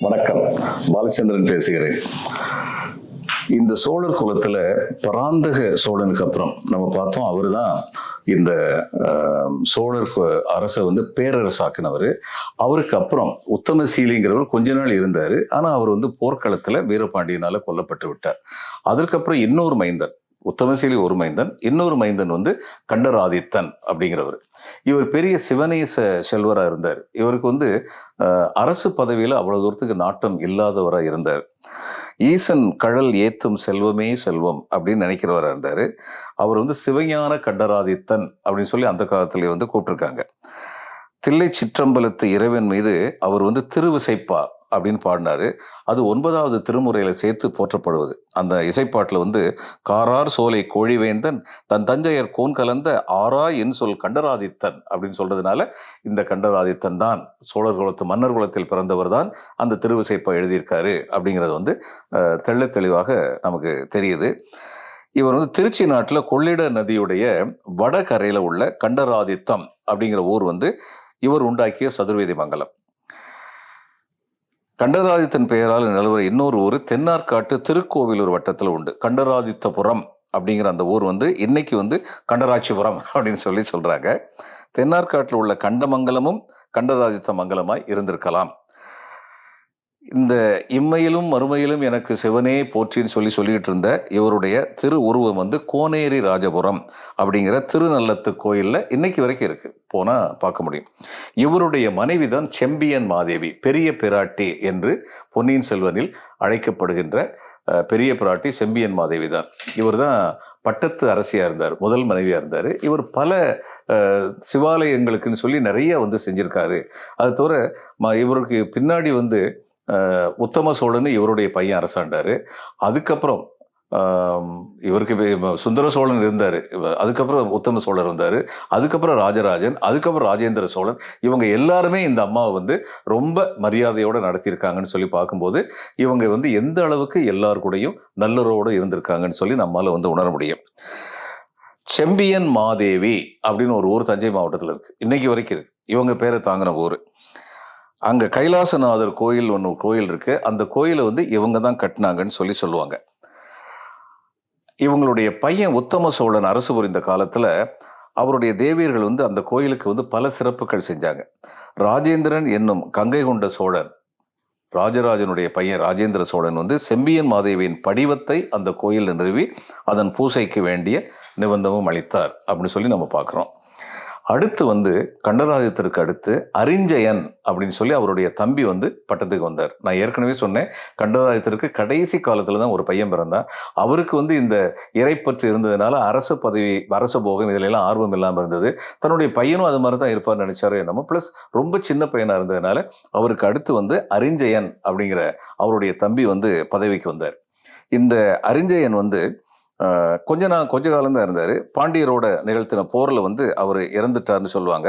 வணக்கம். பாலச்சந்திரன் பேசுகிறேன். இந்த சோழர் குலத்துல பராந்தக சோழனுக்கு அப்புறம் நம்ம பார்த்தோம் அவருதான் இந்த ஆஹ், சோழர் கு- அரசை வந்து பேரரசாக்குனவர். அவருக்கு அப்புறம் உத்தமசீலிங்கிறவர் கொஞ்ச நாள் இருந்தாரு. ஆனா அவர் வந்து போர்க்களத்துல வீரபாண்டியனால கொல்லப்பட்டு விட்டார். அதற்கப்புறம் இன்னொரு மைந்தர் உத்தமசீலி ஒரு மைந்தன் இன்னொரு மைந்தன் வந்து கண்டராதித்தன் அப்படிங்கிறவர். இவர் பெரிய சிவனேச செல்வராக இருந்தார். இவருக்கு வந்து அரசு பதவியில் அவ்வளவு தூரத்துக்கு நாட்டம் இல்லாதவராக இருந்தார். ஈசன் கடல் ஏத்தும் செல்வமே செல்வம் அப்படின்னு நினைக்கிறவராக இருந்தார். அவர் வந்து சிவஞான கண்டராதித்தன் அப்படின்னு சொல்லி அந்த காலத்திலே வந்து கூப்பிட்டுருக்காங்க. தில்லை சிற்றம்பலத்து இறைவன் மீது அவர் வந்து திருவிசைப்பா அப்படின்னு பாடினாரு. அது ஒன்பதாவது திருமுறையில் சேர்த்து போற்றப்படுவது. அந்த இசைப்பாட்டில் வந்து காரார் சோலை கோழிவேந்தன் தன் தஞ்சையர் கோன் கலந்த ஆரா என் சொல் கண்டராதித்தன் அப்படின்னு சொல்றதுனால இந்த கண்டராதித்தன் தான் சோழர் குலத்து மன்னர் குலத்தில் பிறந்தவர் தான் அந்த திருவிசைப்பா எழுதியிருக்காரு அப்படிங்கிறது வந்து தெள்ள தெளிவாக நமக்கு தெரியுது. இவர் வந்து திருச்சி நாட்டில் கொள்ளிட நதியுடைய வடகரையில் உள்ள கண்டராதித்தம் அப்படிங்கிற ஊர் வந்து இவர் உண்டாக்கிய சதுர்வேதி மங்கலம். கண்டராதித்தன் பெயரால் நிலவர இன்னொரு ஊர் தென்னார்காட்டு திருக்கோவிலூர் வட்டத்தில் உண்டு. கண்டராதித்தபுரம் அப்படிங்கிற அந்த ஊர் வந்து இன்னைக்கு வந்து கண்டராட்சிபுரம் அப்படின்னு சொல்லி சொல்கிறாங்க தென்னார்காட்டில் உள்ள கண்டமங்கலமும் கண்டராதித்த மங்கலமாய் இருந்திருக்கலாம். இந்த இம்மையிலும் மறுமையிலும் எனக்கு சிவனே போற்றின்னு சொல்லி சொல்லிகிட்டு இருந்த இவருடைய திரு உருவம் வந்து கோனேரி ராஜபுரம் அப்படிங்கிற திருநல்லத்து கோயிலில் இன்னைக்கு வரைக்கும் இருக்குது போனால் பார்க்க முடியும். இவருடைய மனைவி தான் செம்பியன் மாதேவி பெரிய பிராட்டி என்று பொன்னியின் செல்வனில் அழைக்கப்படுகின்ற பெரிய பிராட்டி செம்பியன் மாதேவி தான் இவர் தான் பட்டத்து அரசியாக இருந்தார் முதல் மனைவியாக இருந்தார். இவர் பல சிவாலயங்களுக்குன்னு சொல்லி நிறைய வந்து செஞ்சுருக்காரு. அது தவிர ம- இவருக்கு பின்னாடி வந்து உத்தம சோழன் இவருடைய பையன் அரசாண்டார். அதுக்கப்புறம் இவருக்கு சுந்தர சோழன் இருந்தார். அதுக்கப்புறம் உத்தம சோழர் இருந்தார் அதுக்கப்புறம் ராஜராஜன் அதுக்கப்புறம் ராஜேந்திர சோழன். இவங்க எல்லாருமே இந்த அம்மாவை வந்து ரொம்ப மரியாதையோடு நடத்தியிருக்காங்கன்னு சொல்லி பார்க்கும்போது இவங்க வந்து எந்த அளவுக்கு எல்லார் கூடயும் நல்லுறவோடு இருந்திருக்காங்கன்னு சொல்லி நம்மால் வந்து உணர முடியும். செம்பியன் மாதேவி அப்படின்னு ஒரு ஊர் தஞ்சை மாவட்டத்தில் இருக்குது இன்றைக்கி வரைக்கும் இருக்குது இவங்க பேரை தாங்கின ஊர். அங்கே கைலாசநாதர் கோயில் ஒன்று கோயில் இருக்கு. அந்த கோயிலை வந்து இவங்க தான் கட்டினாங்கன்னு சொல்லி சொல்லுவாங்க. இவங்களுடைய பையன் உத்தம சோழன் அரசு புரிந்த காலத்தில் அவருடைய தேவியர்கள் வந்து அந்த கோயிலுக்கு வந்து பல சிறப்புகள் செஞ்சாங்க. ராஜேந்திரன் என்னும் கங்கை கொண்ட சோழன் ராஜராஜனுடைய பையன் ராஜேந்திர சோழன் வந்து செம்பியன் மாதேவியின் படிவத்தை அந்த கோயிலில் நிறுவி அதன் பூசைக்கு வேண்டிய நிபந்தமும் அளித்தார் அப்படின்னு சொல்லி நம்ம பார்க்குறோம். அடுத்து வந்து கண்டராதித்தருக்கு அடுத்து அரிஞ்சயன் அப்படின்னு சொல்லி அவருடைய தம்பி வந்து பட்டத்துக்கு வந்தார். நான் ஏற்கனவே சொன்னேன் கண்டராதித்தருக்கு கடைசி காலத்தில் தான் ஒரு பையன் பிறந்தான். அவருக்கு வந்து இந்த இறைப்பற்று இருந்ததுனால அரசு பதவி அரசு போகம் இதிலெல்லாம் ஆர்வம் இல்லாமல் இருந்தது. தன்னுடைய பையனும் அது மாதிரி தான் இருப்பார்னு நினைச்சாரோ என்னமோ ப்ளஸ் ரொம்ப சின்ன பையனாக இருந்ததுனால அவருக்கு அடுத்து வந்து அரிஞ்சயன் அப்படிங்கிற அவருடைய தம்பி வந்து பதவிக்கு வந்தார். இந்த அரிஞ்சயன் வந்து கொஞ்ச நாள் கொஞ்ச காலம் தான் இருந்தார். பாண்டியரோட நிகழ்த்தின போரில் வந்து அவர் இறந்துட்டார்னு சொல்லுவாங்க.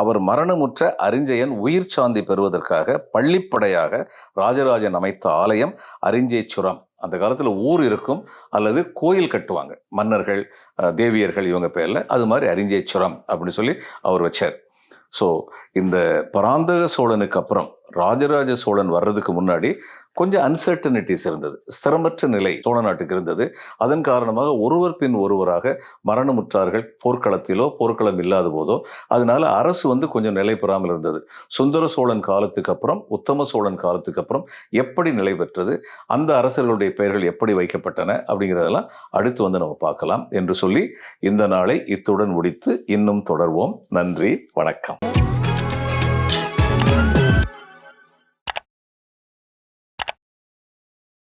அவர் மரணமுற்ற அரிஞ்சயன் உயிர் சாந்தி பெறுவதற்காக பள்ளிப்படையாக ராஜராஜன் அமைத்த ஆலயம் அரிஞ்சேச்சுரம் அந்த காலத்தில் ஊர் இருக்கும். அல்லது கோயில் கட்டுவாங்க. மன்னர்கள் தேவியர்கள் இவங்க பேரில். அது மாதிரி அரிஞ்சேச்சுரம் அப்படின்னு சொல்லி அவர் வச்சார். ஸோ இந்த பராந்தக சோழனுக்கு அப்புறம் ராஜராஜ சோழன் வர்றதுக்கு முன்னாடி கொஞ்சம் அன்சர்டனிட்டிஸ் இருந்தது. ஸ்திரமற்ற நிலை சோழ நாட்டுக்கு இருந்தது. அதன் காரணமாக ஒருவர் பின் ஒருவராக மரணமுற்றார்கள். போர்க்களத்திலோ போர்க்களம் இல்லாத போதோ. அதனால அரசு வந்து கொஞ்சம் நிலை பெறாமல் இருந்தது. சுந்தர சோழன் காலத்துக்கு அப்புறம் உத்தம சோழன் காலத்துக்கு அப்புறம் எப்படி நிலை பெற்றது? அந்த அரசர்களுடைய பெயர்கள் எப்படி வைக்கப்பட்டன? அப்படிங்கிறதெல்லாம் அடுத்து வந்து நம்ம பார்க்கலாம் என்று சொல்லி இந்த நாளை இத்துடன் முடித்து இன்னும் தொடர்வோம். நன்றி வணக்கம்.